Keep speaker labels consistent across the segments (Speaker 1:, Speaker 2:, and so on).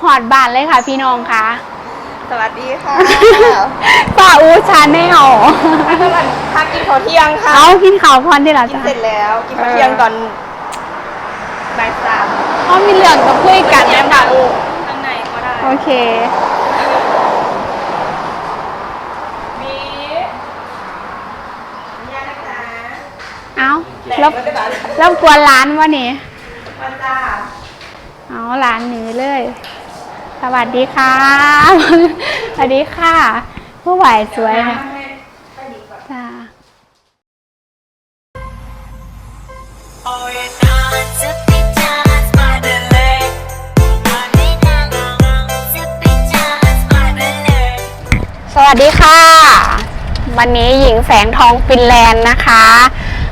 Speaker 1: หอดบ้านเลยค่ะพี่น้องค่ะ
Speaker 2: สวัสดีค่ะ
Speaker 1: ป้าอูชาแนล
Speaker 2: กำลังพักกินข้าวเที่ยงค่ะ
Speaker 1: เอากินข้าวพรได้หรอ
Speaker 2: กิน
Speaker 1: จ๊ะ
Speaker 2: เสร็จแล้วกินข้าวเที่ยงตอนบ่ายสาม
Speaker 1: เขามีเรื่องกับคุยกันนะ
Speaker 2: ค่ะ
Speaker 1: คะ
Speaker 2: อูข้างในก็ได้
Speaker 1: โอเค
Speaker 2: มีเนี่ยนะคะ
Speaker 1: เอา
Speaker 2: แหล
Speaker 1: แล้ว
Speaker 2: กก็ได้บ้าง
Speaker 1: แล้วกวนร้านวะนี่
Speaker 2: มาจ้า
Speaker 1: เอาร้านนี้เลย สวัสดีค่ะสวัสดีค่ะผู้ไหวสวยค่ะจ้าสวัสดีค่ะ วันนี้หญิงแสงทองฟินแลนด์นะคะ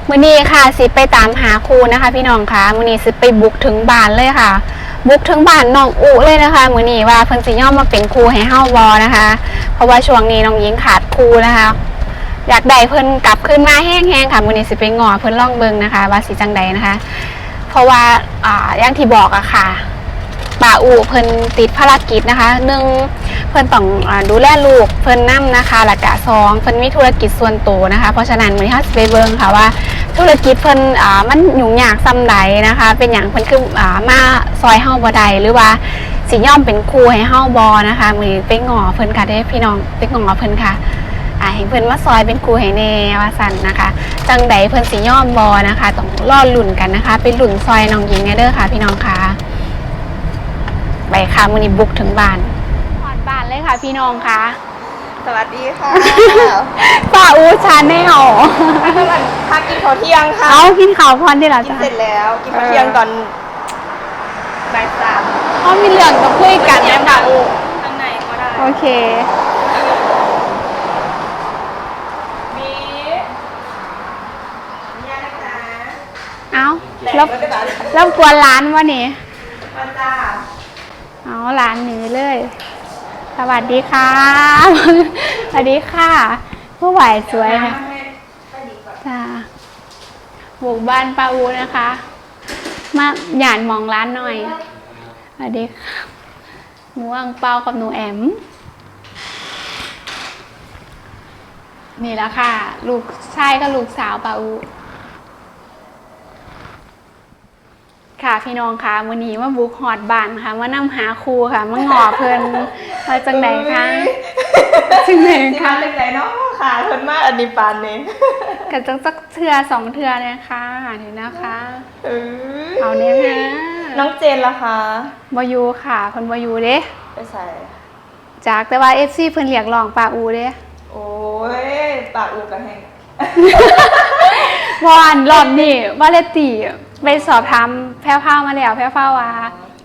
Speaker 1: มือนี้ค่ะสิไปตามหาครูนะคะ พี่น้องคะมือนี้สิไปบุกถึงบ้านเลยค่ะ บุกถึงบ้านน้องอุเลยนะคะมือนี้ว่าเพิ่นสิย่อมมาเป็นครูให้เฮาบอนะคะ เพราะว่าช่วงนี้น้องหญิงขาดครูนะคะ อยากได้เพิ่นกลับขึ้นมาแห้งๆค่ะมือนี้สิไปงอเพิ่นล่องเบิงนะคะ ว่าสิจังใดนะคะ เพราะว่าอ่าอย่างที่บอกอะค่ะป่าอูเพิ่นติดภารกิจนะคะหนึ่งเพิ่นต้องอดูแลลูกเพิ่นนํนะคะหลักกะสองเพิ่นมีธุรกิจส่วนตัวนะคะ เพราะฉะนั้นมือนี้เฮาสิไปเบิงค่ะว่า ธุรกิจเพิ่นอ่ามันยุ่งยากซ้ำใดนะคะ เป็นหยังเพิ่นคืออ่ามาซอยเฮาบ่ได้หรือว่าสิยอมเป็นครูให้เฮาบ่นะคะมือนี้ไปงอเพิ่นค่ะเด้พี่น้องไปงอเพิ่นค่ะอ่าให้เพิ่นมาซอยเป็นครูให้แน่ว่าซั่นนะคะจังใดเพิ่นสิยอมบ่นะคะต้องรอลุ้นกันนะคะไปลุ้นซอยน้องหญิงแน่เด้อค่ะ พี่น้องค่ะไปค่ะมือนี้บุกถึงบ้านหอดบ้านเลยค่ะ พี่น้องค่ะ
Speaker 2: สวัสดีค่ะ
Speaker 1: ป้าอูชาแนล
Speaker 2: กำลังพักกินข้าวเที่ยงค่ะ
Speaker 1: เอากินข้าวพรได้หรอ
Speaker 2: กิน
Speaker 1: จ๊ะ
Speaker 2: เสร็จแล้ว กินข้าวเที่ยงตอนบ่ายสาม
Speaker 1: เขามีเรื่องกับคุยกันนะ
Speaker 2: ค่ะ
Speaker 1: คะ
Speaker 2: อูข้างในก็ได้
Speaker 1: โอเค
Speaker 2: มีเนี่ยนะคะ
Speaker 1: เอา
Speaker 2: แหลก
Speaker 1: แล้ว
Speaker 2: ก็ได้บ้าง
Speaker 1: แล้วกวนร้านวะนี่
Speaker 2: มาจ้า
Speaker 1: เอาร้านนี้เลย สวัสดีค่ะ สวัสดีค่ะผู้ไหวสวยค่ะ
Speaker 2: ให้ไปดีกว่า
Speaker 1: จ้าบุกบ้านป้าอูนะคะ มาหยานมองร้านหน่อย สวัสดีค่ะหนูอังเปากับหนูแอม นี่แล้วค่ะ ลูกชายกับลูกสาวป้าอู ค่ะพี่น้องค่ะวันนี้มาบุกหอดบ้านค่ะมานำหาครูค่ะมาหงอเพิ่นมาจังไหนคะจังไหน
Speaker 2: สิ
Speaker 1: คะ
Speaker 2: มาจากไหนเนาะค่ะเพิ่นมาอันนี้ปานนี้
Speaker 1: กันจังสักเทือสองเทือเลยค่ะนี่นะคะ
Speaker 2: เออ
Speaker 1: เอาเนี่ยค่ะ
Speaker 2: น้องเจนล่ะคะ
Speaker 1: บอยูค่ะเพิ่นบอยูเด้
Speaker 2: ไปใส่
Speaker 1: จากแต่ว่าเอฟซีเพิ่นเรียกร้องปลาอูเด้
Speaker 2: โอ้ยปากอูกระแหง
Speaker 1: วาอันรอบนี้ว่าเลตี ไปสอบถามแพ้วพ้าวมาแล้วแพ้วพ้าวว่า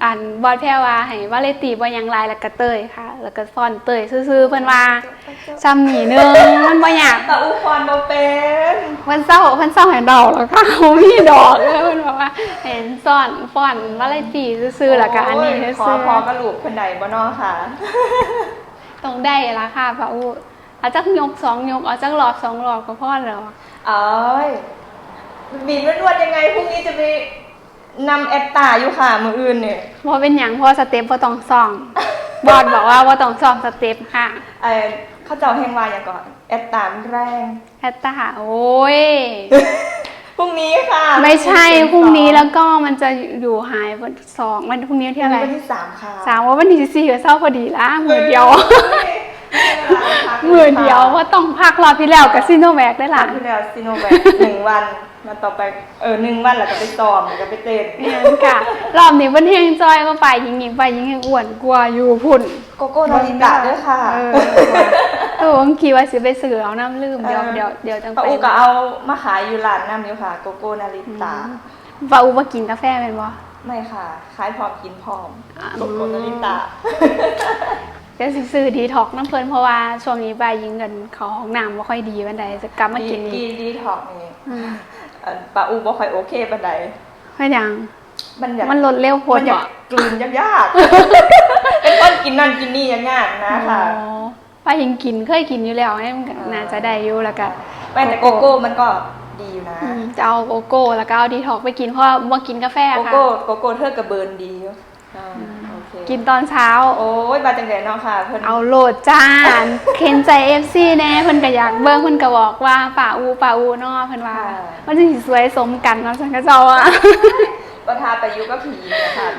Speaker 1: อันบอดแพ้วว่าให้ว่าเลตีบ่ยังลายแล้วก็เตยค่ะ แล้วก็ฟอนเตยซื่อๆเพิ่นว่าซ้ำนี่หนึงมันบ่อยาก
Speaker 2: ปากอูคอนโบเป็น
Speaker 1: เพิ่นเศร้าเพิ่นเศร้าให้ดอกแล้วค่ะบ่มีดอกเลยเพิ่นบอกว่าเห็นซ่อนฟอนว่าเลตีซื่อๆแล้วก็อันนี้
Speaker 2: โยขอ
Speaker 1: ซื่อ
Speaker 2: พอกระลูกคนใดบ่นอค่ะ
Speaker 1: ๆต้องได้ละค่ะปลาอูเอาจักยกสองยกเอาจักหลอดสองหลอดก็พอแล้ว
Speaker 2: เอ้ย บีบนวดยังไงพรุ่งนี้จะไปนำแอตตาอยู่ค่ะมืออื่นเนี่ย
Speaker 1: เพราะเป็นอย่างเพราะสเต็ปบ่ต้องซ่อม บอดบอกว่าบ่ต้องซ่อมสเต็ปค่ะ
Speaker 2: ไอ้เข้าเจ้าแหงวาอย่างก่อนแอตตามันแรง
Speaker 1: แอตตาโอ้ย
Speaker 2: พรุ่งนี้ค่ะ
Speaker 1: ไม่ใช่พรุ่งนี้แล้วก็มันจะอยู่หายวันสองวันพรุ่งนี้วัน
Speaker 2: ที่
Speaker 1: ที่อะไร
Speaker 2: วันที่สามค่ะ
Speaker 1: สามว่าวันที่สี่ก็เศร้าพอดีละมือเดียว
Speaker 2: เฮ้ย ไม่
Speaker 1: มือ
Speaker 2: ป็นไร
Speaker 1: เดียว
Speaker 2: ค่ะ
Speaker 1: ว่าต้องพักรอบที่แล้วกับซีโนแวคได้
Speaker 2: ค
Speaker 1: ละ
Speaker 2: รั้งที่แล้วซีโนแวคหนึ่งวันมาต่อไปเออหนึ่งวันแล้วก็ไปซ้อมแล้วก็ไปเต้น
Speaker 1: เนี่ยค่ะรอบนี้วันเฮงจอยก็ไปยิงยิงไปยิงยิงอ้วนกลัวอยู่พุ่น
Speaker 2: โกโก้นาริตะด้วยค่ะ
Speaker 1: เออเออผมคิดว่าสิไปซื้อเอาน้ำลืมเดี๋ยวเดี๋ยวเดี๋ยวจัง
Speaker 2: ป้า
Speaker 1: ไป
Speaker 2: อูก็เอามาขายอยู่ร้านน้ำอยู่ค่ะ โกโก้นาริตะ
Speaker 1: ปาอูมากินกาแฟเป็นบ่
Speaker 2: ไม่ค่ะ ขายพร้อมกินพร้อม
Speaker 1: อ่า
Speaker 2: โกโก้นาริตะ
Speaker 1: เดี๋ยวสิซื้อดีท็อกน้ำเพลินเพราะว่าช่วงนี้ไปยิงเงินเขาห้องน้ำไม่ค่อยดีวันใดจะกลับมา
Speaker 2: ดี
Speaker 1: กิน
Speaker 2: ดี
Speaker 1: อีก
Speaker 2: ดีท็อกนี่
Speaker 1: อืม
Speaker 2: เอ่อป้าอูบ่ค่อยโอเคปานใด
Speaker 1: ไม่ยัง
Speaker 2: มันอยาก
Speaker 1: มันลดเร็วโพด
Speaker 2: มันอยา
Speaker 1: บ่
Speaker 2: กกลืนยากๆ เป็นคนกินนั่นกินนี่ยากๆนะค่ะ
Speaker 1: อ๋อป้ายิงกินเคยกินอยู่แล้วให้มันก็น่าจะได้อยู่แล้วก็
Speaker 2: ไม่แต่โกโก้มันก็ดีอยู่นะ
Speaker 1: อืมจะเอาโกโก้แล้วก็เอาดีท็อกไปกินเพราะว่าบ่กินกาแฟ
Speaker 2: โก
Speaker 1: ค่ะ
Speaker 2: โก้โกโก้เธอกับเบิร์นดีอยู่อ่าโอเค
Speaker 1: กินตอนเช้า
Speaker 2: โอ้ยบาจังไดเนาะค่ะเพิ่น
Speaker 1: เอาโหลดจ้าเคนใจเอฟซีแน่เพิ่นก็อยากเบิ่งเพิ่นก็บอกว่าป่าอูป่าอูเนาะเพิ่นว่า มันจะสิสวยสมกันเนาะฉันก็เจ้าอะ
Speaker 2: ประทาประยุกต์ก็ผีนะคะ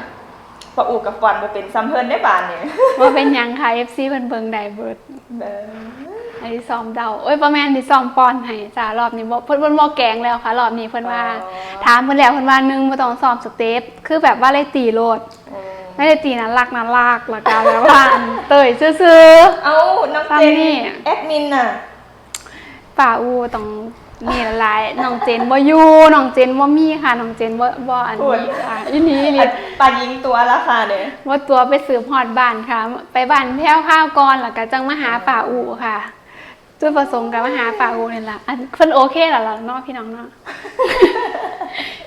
Speaker 2: ปะอูกับฟอนบ่เป็นซ้ำเพิ่นได้บานนี่
Speaker 1: ว่าเป็นหยังค่ะ FC เพิ่นเบิ่งได้เบิด
Speaker 2: เด้อ
Speaker 1: อันนี้ซ้อมเดาโอ้ยประมาณที่ซ้อมป้อนให้จ้ารอบนี้บ่เพิ่นเพิ่นบ่แกล้งแล้วค่ะ รอบนี้เพิ่นว่า ถามเพิ่นแล้วเพิ่นว่าหนึงบ่ต้องซ้อมสเต็ปคือแบบว่าเลยตีโลด
Speaker 2: อืม
Speaker 1: ไม่ได้ตีนั้นลักนั้นลากแล้วก็แบบว่าอันเตยซื่อ
Speaker 2: เอ้าน้องเจ
Speaker 1: ซ้ำนี่
Speaker 2: นแอดมินน่ะ
Speaker 1: ๆป่าอูต้องนี่ละลายน้องเจนบ่อยู่น้องเจนบ่มีค่ะน้องเจนบ่บ่อันนี้ค่ะอีนี้นี่
Speaker 2: อันปลายิงตัวละค่ะเนี่ย
Speaker 1: ว่าตัวไปสืบฮอดบ้านค่ะ ไปบ้านแพ้วข้าวก่อนแล้วก็จังมาหาป่าอูค่ะจุดประสงค์กับมาหาป่าอูนี่แหละอันเพิ่นโอเคแล้วล่ะเนาะพี่น้องเนาะ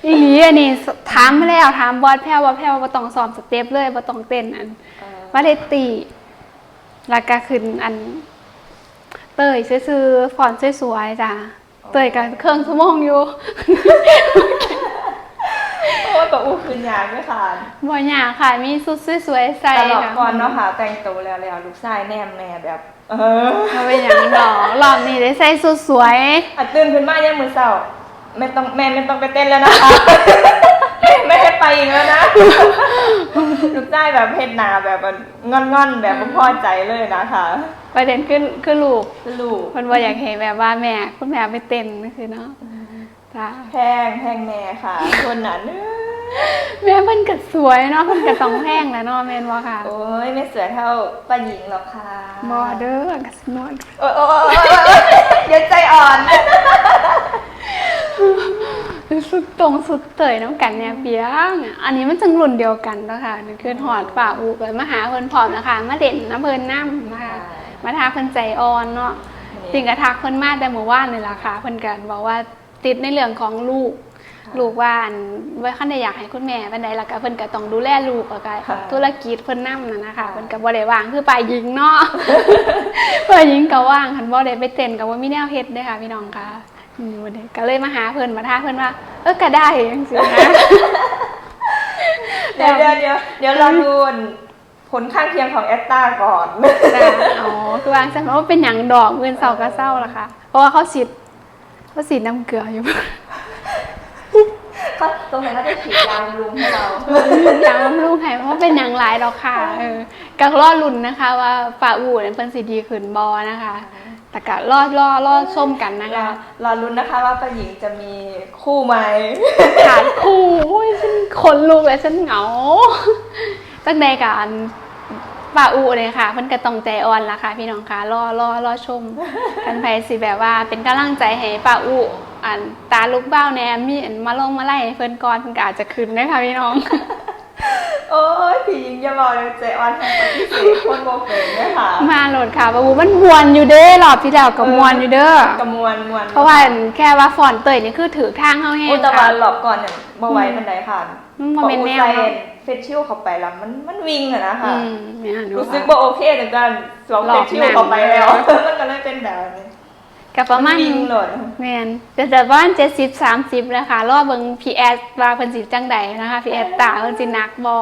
Speaker 1: อีหลีอันนี้ถามมาแล้วถามบอสแพ้วว่าแพ้วว่าบ่ต้องซ้อมสเต็ปเลยบ่ต้องเต้นอันว่าได้ตีแล้วก็ขึ้นอัน เตยซื่อๆฟอนต์สวยๆจ้ะเตยกับเครื่องสมองอยู่
Speaker 2: โอ้ยปะอูคืนยางด้วยค่ะ
Speaker 1: บ่ยากค่ะ มีสุดสวยๆใส่
Speaker 2: ตลอด
Speaker 1: ค่ะ
Speaker 2: ก่อนเนาะค่ะ แต่งตัวแล้วแล้วลูกชายแนมแม่แบบ เออ
Speaker 1: บ่เป็นหยังดอกรอบนี้ได้ใส่สุดสวย
Speaker 2: อัดตื่นขึ้นมายังมือเศร้า ไม่ต้องแม่ไม่ต้องไปเต้นแล้วนะคะ ไม่ไม่ให้ไปอีกแล้วนะลูกชายแบบเฮ็ดหนาแบบงอนงอนๆแบบบ่พอใจเลยนะคะ
Speaker 1: ประเด็นคือคือลูก
Speaker 2: ลูก
Speaker 1: เพิ่นว่าอยากเห็นแบบว่าแม่ คุณแม่ไปเต้นนี่คือเนาะจ้า
Speaker 2: แพงแพงแม่ค่ะ คนนั้น
Speaker 1: แม่เพิ่นก็สวยเนาะเพิ่นก็ต้องแพงแหล้วเนาะแม่นบ่ค่ะ
Speaker 2: โอ้ยไม่สวยเท่าป้าหญิงหรอกค่ะ
Speaker 1: บ่เด้อก็สนวน
Speaker 2: โอ้ยโอ้ยโอ้ยโอ้ยโอ้ยเดี๋ยวใจอ่อน
Speaker 1: สุดตรงสุดเตยน้ำกันเนี่ยเปียง อันนี้มันจังรุ่นเดียวกันเนาะค่ะนี่คือหอดป่าอูเลยมาหาเพิ่นพร้อมนะคะ มาเด่นน้ำเพิ่นน้ำนะคะ มาทาเพิ่นใจอ่อนเนาะจริงกระทักเพิ่นมาแต่เมื่อวานนี่ล่ะค่ะเพิ่นกันบอกว่าติดในเรื่องของลูก ลูกว่าอันไว้ขั้นใดอยากให้คุณแม่บันไดแล้วก็เพิ่นก็ต้องดูแลลูกแล้วก็
Speaker 2: ค่ะ
Speaker 1: ธุรกิจเพิ่นนำนั่นนะคะเพิ่นก็บ่ได้ว่างคือปลายหญิงเนาะปลายหญิงก็ว่างคันบ่ได้ไปเต้นก็บ่มีแนวเฮ็ดเด้อค่ะพี่น้องค่ะ อืมวันนี้ก็เลยมาหาเพิ่นมาท้าเพิ่นว่า เออก็ได้จังซี่นะ
Speaker 2: เดี๋ยวเดี๋ยวเดี๋ยวเดี๋ยวเราดูผลข้างเคียงของแอตตาก่อน
Speaker 1: จ้ะอ๋อ คือวางซั่นว่าเป็นหยังดอกเงินเซาก็เศร้าล่ะค่ะ เพราะว่าเขาสิเขาสิน้ำเกลืออยู่
Speaker 2: ก็ตรงไหนเขาจะฉีดยาบำรุงให้เรา
Speaker 1: อย่างบำรุงให้เพราะเป็นอย่างไรหรอกค่ะ เออก็รอลุ่นนะคะ ว่าป่าอู่เนี่ยเป็นสีดีขึ้นบอนะคะ แต่ก็รอดรอรอดส้มกันนะคะ
Speaker 2: รอลุ้นนะคะว่าป้าหญิงจะมีคู่ไหม
Speaker 1: ขาดคู่โอ้ยฉันขนลุกเลยฉันเหงาตั้งแต่การป่าอูเลยค่ะเพิ่นก็ต้องใจอ่อนละค่ะ พี่น้องค่ะรอรอรอชม กันไปสิแบบว่าเป็นกำลังใจให้ป่าอูอันตาลูกเบ้าแนมมีอันมาลงมาไล่ให้เพิ่นก่อนเพิ่นก็อาจจะขึ้นนะคะพี่น้อง
Speaker 2: โอ้ยผีหญิงอย่าบอกเลยเจออนแทนปฏิเสธคนโบเฟนเนี่ยค่ะ
Speaker 1: มาโหลดค่ะบาบูมันมวนอยู่เด้อรอบที่แล้วกับมวนอยู่เด้อ
Speaker 2: กระมวลมวล
Speaker 1: เพราะว่าแค่ว่าฟอนต์เตยนี่คือถือทางเข้าแห้
Speaker 2: อุ
Speaker 1: ง
Speaker 2: ตบา
Speaker 1: ค่ะ
Speaker 2: ลหลอกก่อนเนี่ยมาไว้บันไดค่ะ
Speaker 1: มันบ่เป็นแนว
Speaker 2: พออุ
Speaker 1: เนาะ
Speaker 2: ไซเฟชชิลเข้าไปแล้วมันมันวิ่งอะนะคะ
Speaker 1: อืมเนี่ยหนู
Speaker 2: รู้สึก
Speaker 1: ว่า
Speaker 2: ว่าโอเคแต่กันสวม
Speaker 1: หล
Speaker 2: เฟ
Speaker 1: อก
Speaker 2: ชชิล
Speaker 1: หนัง
Speaker 2: เข้าไปแล้ว มันก็เลยเป็นแบบนี้
Speaker 1: กับประมาณ
Speaker 2: วิ่งหล่น
Speaker 1: แมนแต่แต่ว่าเจ็ดสิบสามสิบเลยค่ะรอบเบิงพีแอสว่าเพิ่นสิจังใดนะคะพีแอสตาเพิ่นสินักบอ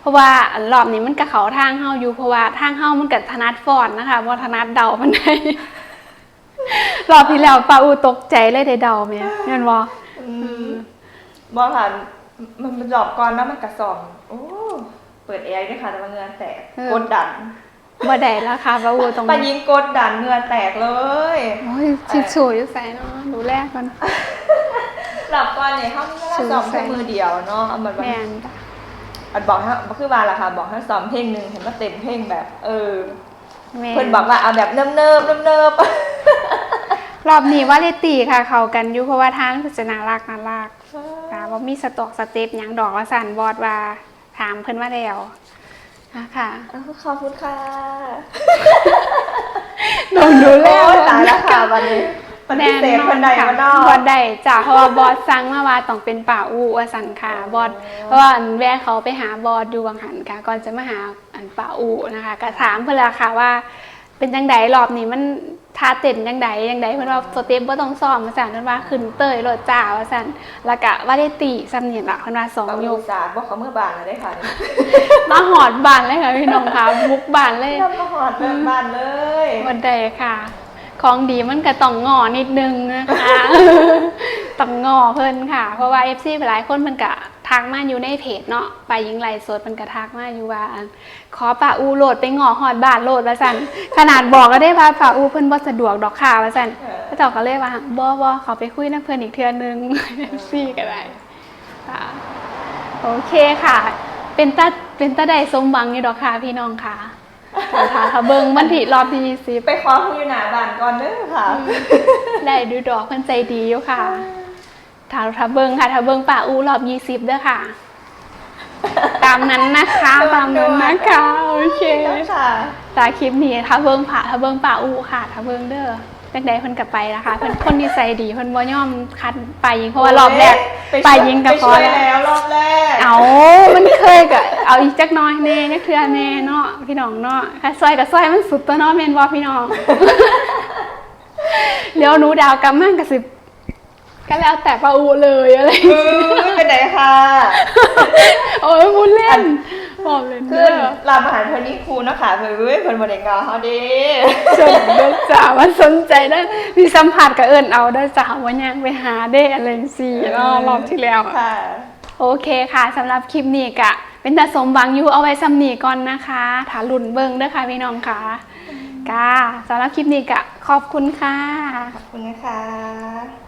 Speaker 1: เพราะว่ารอบนี้มันกับเขาทางเฮาอยู่เพราะว่าทางเฮามันกับธนัดฟอนต์นะคะบ่ธนัดเดามันได้รอบที่แล้วปาอูตกใจเลยได้เดาแม่แม่นบ่
Speaker 2: อืมบอกค่ะมันมันหลอกก่อนแล้วมันกระสองโอ้เปิดแอร์ด้วยค่ะแต่ว่าเหงือแตกกดดัน
Speaker 1: บ่ได้แล้วค่ะปาอูตรง
Speaker 2: ปายิงกดดันเหงือแตกเลย
Speaker 1: โอ้ยชิดสวยอยู่ใส่เนาะดูแลก่อน
Speaker 2: หลับก่อนเนี่ยห้องก็ซ้อมแค่มือเดียวเนาะเอามัน
Speaker 1: แม่นจ้ะ
Speaker 2: อันบอกให้คือว่าล่ะค่ะบอกให้ซ้อมเพลงหนึ่งเห็นว่าเต็มเพลงแบบ เออ
Speaker 1: แม่
Speaker 2: เพิ่นบอกว่าเอาแบบเนิบเนิบเนิบเนิบ
Speaker 1: รอบนี้ว่าเลตีค่ะ เข้ากันอยู่เพราะว่าทานคือจะน่ารักน่ารักค่ะว่ามีสตอกสเต็ปหยังดอกว่าสันบอดว่าถามเพิ่นว่าแล้วอะ ค่ะ
Speaker 2: ขอบคุณค่ะ
Speaker 1: โดนดูแล
Speaker 2: โอ้ยตายแล้วค่ะวันนี้ปฏิเสธคนใดคนนอก
Speaker 1: บอดใดจ้ะเพราะว่าบอดสั่งมาว่าต้องเป็นป่าอูว่าสันค่ะบอดเพราะว่าอันแวะเขาไปหาบอดดูวังหันค่ะ ก่อนจะมาหาอันป่าอูนะคะก็ถามเพิ่นละค่ะว่า เป็นจังไดรอบนี้มัน ท่าเต้นจังไดจังไดเพิ่นว่าสเต็ปบ่ต้องซ้อมว่าซั่นเพิ่นว่าขึ้นเตยโลดจ้าว่าซั่นแล้วก็ว่าได้ตีซ้ำนี่ล่ะเพิ่นว่าสอง
Speaker 2: เอา
Speaker 1: ย
Speaker 2: ยุ
Speaker 1: ก
Speaker 2: ศาสตร์บอกเขาเมื่อบานเลยได้ค่ะ
Speaker 1: มาหอดบานเลยค่ะพี่น้องค่ะบุกบานเลย
Speaker 2: เริ่มมาหอดเริ่มบานเลย
Speaker 1: วันใดค่ะ ของดีมันก็ต้องงอนิดนึงนะคะต้องงอเพิ่นค่ะ เพราะว่า FC หลายคนมันก็ ทักมาอยู่ในเพจเนาะไปยิงไลฟ์สดมันก็ทักมาอยู่ว่าอันขอป่าอูโหลดไปงอหอดบานโหลดว่าซั่นขนาดบอกก็ได้ว่าป่าอูเพิ่นบ่สะดวกดอกค่ะว่าซั่น
Speaker 2: เออ
Speaker 1: พระเจ้าก็เลยว่าบ่บ่เขาไปคุยนำเพิ่นอีกเทื่อนึง FC ก็ได้ค่ะโอเคค่ะ เป็นตาเป็นตาได้สมหวังอยู่ดอกค่ะพี่น้องค่ะค่ะถ้าเบิ่งมันผิดรอบที่สิบ
Speaker 2: ไปขอคุยหนาบานก่อนเด้อค่ะ
Speaker 1: ได้ดูดอกเพิ่นใจดีอยู่ค่ะ ถ้าถ้าเบิ่งค่ะถ้าเบิ่งป่าอูรอบยี่สิบเด้อค่ะ ตามนั้นนะคะตามนั้นนะคะโอเค
Speaker 2: ค่ะ
Speaker 1: ตาคลิปนี้ถ้าเบิ่งผ่าถ้าเบิ่งป่าอูค่ะถ้าเบิ่งเด้อจังใดเพิ่นก็ไปนะคะเพิ่นคนนิสัยดีเพิ่นบ่ยอมคัดไปยิงเพราะว่ารอบแรกไปยิงกับพอ
Speaker 2: ไปช่วย
Speaker 1: แล้ว
Speaker 2: แล้วรอบแรก
Speaker 1: เอามันเคยก็เอาอีกจักหน้อยแน่จักเทื่อแน่เนาะพี่น้องเนาะค่ะซอยกับซอยมันสุดตัวเนาะแม่นบ่พี่น้องเดี๋ยวหนูดาวกำมั่งกับสิบ ก็แล้วแต่ปาอูเลยอะไร
Speaker 2: เออเป็นไหนค่ะ
Speaker 1: โอ้ยพูดเล่นบอกเล่น
Speaker 2: คื
Speaker 1: เด้
Speaker 2: อ
Speaker 1: อ
Speaker 2: รามอาหารเพนนี่ครูเนาะคะเพื่อนเว้ยเพื่อนบริงาเขาเด้
Speaker 1: จนเด้อจ้าว่าสนใจได้มีสัมผัสกับเอิญเอาได้อจ้าว่ายังไปหาได้อะไรสิรอบรอบที่แล้วอะ
Speaker 2: ค่ะ
Speaker 1: โอเคค่ะสำหรับคลิปนี้กะ เป็นแต่สมบังอยู่เอาไว้ซ้ำนีก่อนนะคะถาลุ่นเบิงเด้อค่ะพี่น้องค่ะกาสำหรับคลิปนี้กะ ขอบคุณค่ะ
Speaker 2: ขอบคุณนะคะ